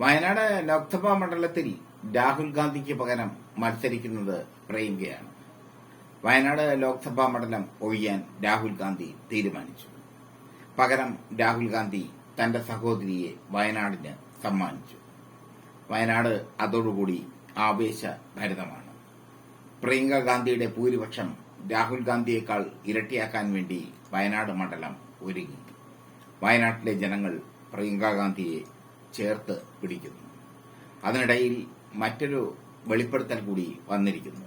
വയനാട് ലോക്സഭാ മണ്ഡലത്തിൽ രാഹുൽ ഗാന്ധിക്ക് പകരം മത്സരിക്കുന്നത് പ്രിയങ്കയാണ്. വയനാട് ലോക്സഭാ മണ്ഡലം ഒഴിയാൻ രാഹുൽ ഗാന്ധി തീരുമാനിച്ചു. പകരം രാഹുൽ ഗാന്ധി തന്റെ സഹോദരിയെ വയനാടിന് സമ്മാനിച്ചു. വയനാട് അതോടുകൂടി ആവേശഭരിതമാണ്. പ്രിയങ്ക ഗാന്ധിയുടെ ഭൂരിപക്ഷം രാഹുൽ ഗാന്ധിയേക്കാൾ ഇരട്ടിയാക്കാൻ വേണ്ടി വയനാട് മണ്ഡലം ഒരുങ്ങി. വയനാട്ടിലെ ജനങ്ങൾ പ്രിയങ്ക ഗാന്ധിയെ ചേർത്ത് പിടിക്കുന്നു. അതിനിടയിൽ മറ്റൊരു വെളിപ്പെടുത്തൽ കൂടി വന്നിരിക്കുന്നു.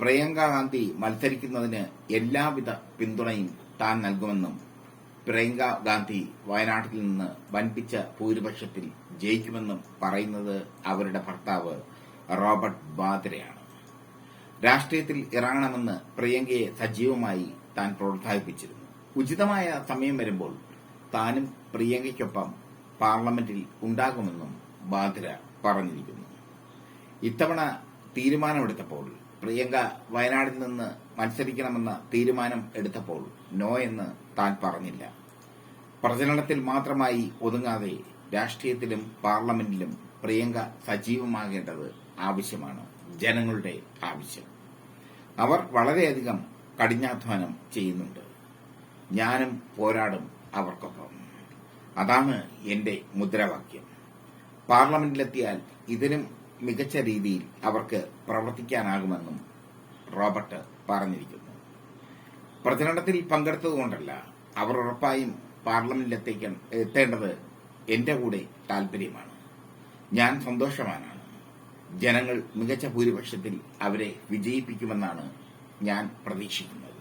പ്രിയങ്ക ഗാന്ധി മത്സരിക്കുന്നതിന് എല്ലാവിധ പിന്തുണയും താൻ നൽകുമെന്നും പ്രിയങ്ക ഗാന്ധി വയനാട്ടിൽ നിന്ന് വൻപിച്ച ഭൂരിപക്ഷത്തിൽ ജയിക്കുമെന്നും പറയുന്നത് അവരുടെ ഭർത്താവ് റോബർട്ട് ബാദ്രയാണ്. രാഷ്ട്രീയത്തിൽ ഇറങ്ങണമെന്ന് പ്രിയങ്കയെ സജീവമായി താൻ പ്രോത്സാഹിപ്പിച്ചിരുന്നു. ഉചിതമായ സമയം വരുമ്പോൾ താനും പ്രിയങ്കയ്ക്കൊപ്പം പാർലമെന്റിൽ ഉണ്ടാകുമെന്നും ബാദ്ര പറഞ്ഞിരിക്കുന്നു. ഇത്തവണ തീരുമാനമെടുത്തപ്പോൾ പ്രിയങ്ക വയനാടിൽ നിന്ന് മത്സരിക്കണമെന്ന തീരുമാനം എടുത്തപ്പോൾ നോ എന്ന് താൻ പറഞ്ഞില്ല. പ്രചരണത്തിൽ മാത്രമായി ഒതുങ്ങാതെ രാഷ്ട്രീയത്തിലും പാർലമെന്റിലും പ്രിയങ്ക സജീവമാകേണ്ടത് ആവശ്യമാണ് ജനങ്ങളുടെ ആവശ്യം. അവർ വളരെയധികം കഠിനാധ്വാനം ചെയ്യുന്നുണ്ട്. ഞാനും പോരാടും അവർക്കൊപ്പം. അതാണ് എന്റെ മുദ്രാവാക്യം. പാർലമെന്റിലെത്തിയാൽ ഇതിനും മികച്ച രീതിയിൽ അവർക്ക് പ്രവർത്തിക്കാനാകുമെന്നും റോബർട്ട് പറഞ്ഞിരിക്കുന്നു. പ്രചരണത്തിൽ പങ്കെടുത്തതുകൊണ്ടല്ല അവർ ഉറപ്പായും പാർലമെന്റിലെത്തിക്കാൻ എത്തേണ്ടത് എന്റെ കൂടെ താൽപര്യമാണ്. ഞാൻ സന്തോഷവാനാണ്. ജനങ്ങൾ മികച്ച ഭൂരിപക്ഷത്തിൽ അവരെ വിജയിപ്പിക്കുമെന്നാണ് ഞാൻ പ്രതീക്ഷിക്കുന്നത്.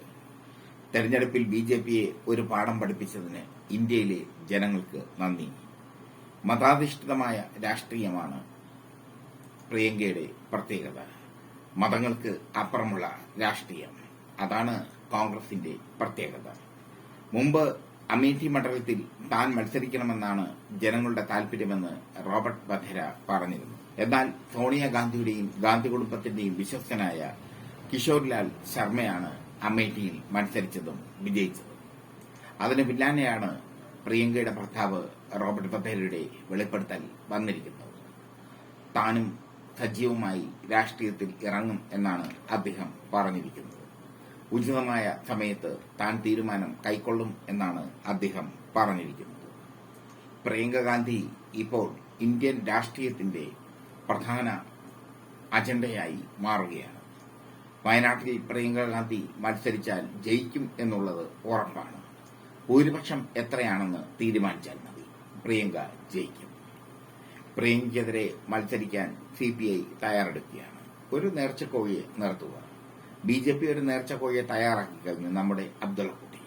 തെരഞ്ഞെടുപ്പിൽ ബി ജെ പിയെ ഒരു പാഠം പഠിപ്പിച്ചതിന് ഇന്ത്യയിലെ ജനങ്ങൾക്ക് നന്ദി. മതാധിഷ്ഠിതമായ രാഷ്ട്രീയമാണ് പ്രിയങ്കയുടെ പ്രത്യേകത. മതങ്ങൾക്ക് അപ്പുറമുള്ള രാഷ്ട്രീയം. അതാണ് കോൺഗ്രസിന്റെ പ്രത്യേകത. മുമ്പ് അമേഠി മണ്ഡലത്തിൽ താൻ മത്സരിക്കണമെന്നാണ് ജനങ്ങളുടെ താൽപര്യമെന്ന് റോബർട്ട് വധേര പറഞ്ഞിരുന്നു. എന്നാൽ സോണിയാഗാന്ധിയുടെയും ഗാന്ധി കുടുംബത്തിന്റെയും വിശ്വസ്തനായ കിഷോർലാൽ ശർമ്മയാണ് അമേഠിയിൽ മത്സരിച്ചതും വിജയിച്ചതും. അതിന് പിന്നാലെയാണ് പ്രിയങ്കയുടെ ഭർത്താവ് റോബർട്ട് വധേരയുടെ വെളിപ്പെടുത്തൽ വന്നിരിക്കുന്നത്. താനും സജീവമായി രാഷ്ട്രീയത്തിൽ ഇറങ്ങും എന്നാണ് അദ്ദേഹം പറഞ്ഞിരിക്കുന്നത്. ഉചിതമായ സമയത്ത് താൻ തീരുമാനം കൈക്കൊള്ളും എന്നാണ് അദ്ദേഹം പറഞ്ഞിരിക്കുന്നത്. പ്രിയങ്ക ഗാന്ധി ഇപ്പോൾ ഇന്ത്യൻ രാഷ്ട്രീയത്തിന്റെ പ്രധാന അജണ്ടയായി മാറുകയാണ്. വയനാട്ടിൽ പ്രിയങ്ക ഗാന്ധി മത്സരിച്ചാൽ ജയിക്കും എന്നുള്ളത് ഉറപ്പാണ്. ഭൂരിപക്ഷം എത്രയാണെന്ന് തീരുമാനിച്ചാൽ മതി. പ്രിയങ്ക ജയിക്കും. പ്രിയങ്കയ്ക്കെതിരെ മത്സരിക്കാൻ സി പി ഐ തയ്യാറെടുക്കുകയാണ്. ഒരു നേർച്ചക്കോഴിയെ നിർത്തുക. ബി ജെ പി ഒരു നേർച്ചക്കോഴിയെ തയ്യാറാക്കി കഴിഞ്ഞു നമ്മുടെ അബ്ദുള്ളക്കുട്ടി.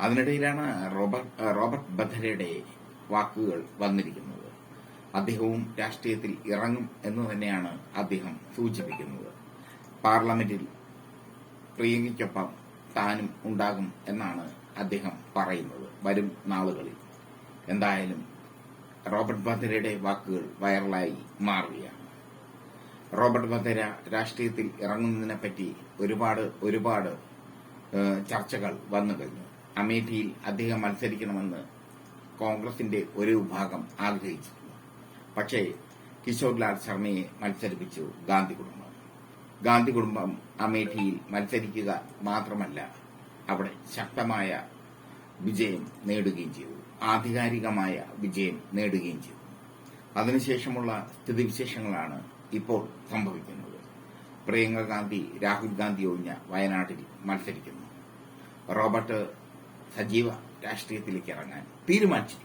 അതിനിടയിലാണ് റോബർട്ട് റോബർട്ട് വാക്കുകൾ വന്നിരിക്കുന്നത്. അദ്ദേഹവും രാഷ്ട്രീയത്തിൽ ഇറങ്ങും എന്ന് തന്നെയാണ് അദ്ദേഹം സൂചിപ്പിക്കുന്നത്. പാർലമെന്റിൽ പ്രിയങ്കയ്ക്കൊപ്പം താനും ഉണ്ടാകും എന്നാണ് അദ്ദേഹം പറയുന്നത് വരും നാളുകളിൽ. എന്തായാലും റോബർട്ട് ബഥരയുടെ വാക്കുകൾ വൈറലായി മാറുകയാണ്. റോബർട്ട് ബഥര രാഷ്ട്രീയത്തിൽ ഇറങ്ങുന്നതിനെപ്പറ്റി ഒരുപാട് ഒരുപാട് ചർച്ചകൾ വന്നു കഴിഞ്ഞു. അമേഠിയിൽ അദ്ദേഹം മത്സരിക്കണമെന്ന് കോൺഗ്രസിന്റെ ഒരു വിഭാഗം ആഗ്രഹിച്ചിരുന്നു. പക്ഷേ കിഷോർലാൽ ശർമ്മയെ മത്സരിപ്പിച്ചു ഗാന്ധി കുടുംബം. ഗാന്ധി കുടുംബം അമേഠിയിൽ മത്സരിക്കുക മാത്രമല്ല അവിടെ ശക്തമായ വിജയം നേടുകയും ചെയ്തു. ആധികാരികമായ വിജയം നേടുകയും ചെയ്തു. അതിനുശേഷമുള്ള സ്ഥിതിവിശേഷങ്ങളാണ് ഇപ്പോൾ സംഭവിക്കുന്നത്. പ്രിയങ്ക ഗാന്ധി രാഹുൽ ഗാന്ധി ഒഴിഞ്ഞ വയനാട്ടിൽ മത്സരിക്കുന്നു. റോബർട്ട് സജീവ രാഷ്ട്രീയത്തിലേക്ക് ഇറങ്ങാൻ തീരുമാനിച്ചിരിക്കുന്നു.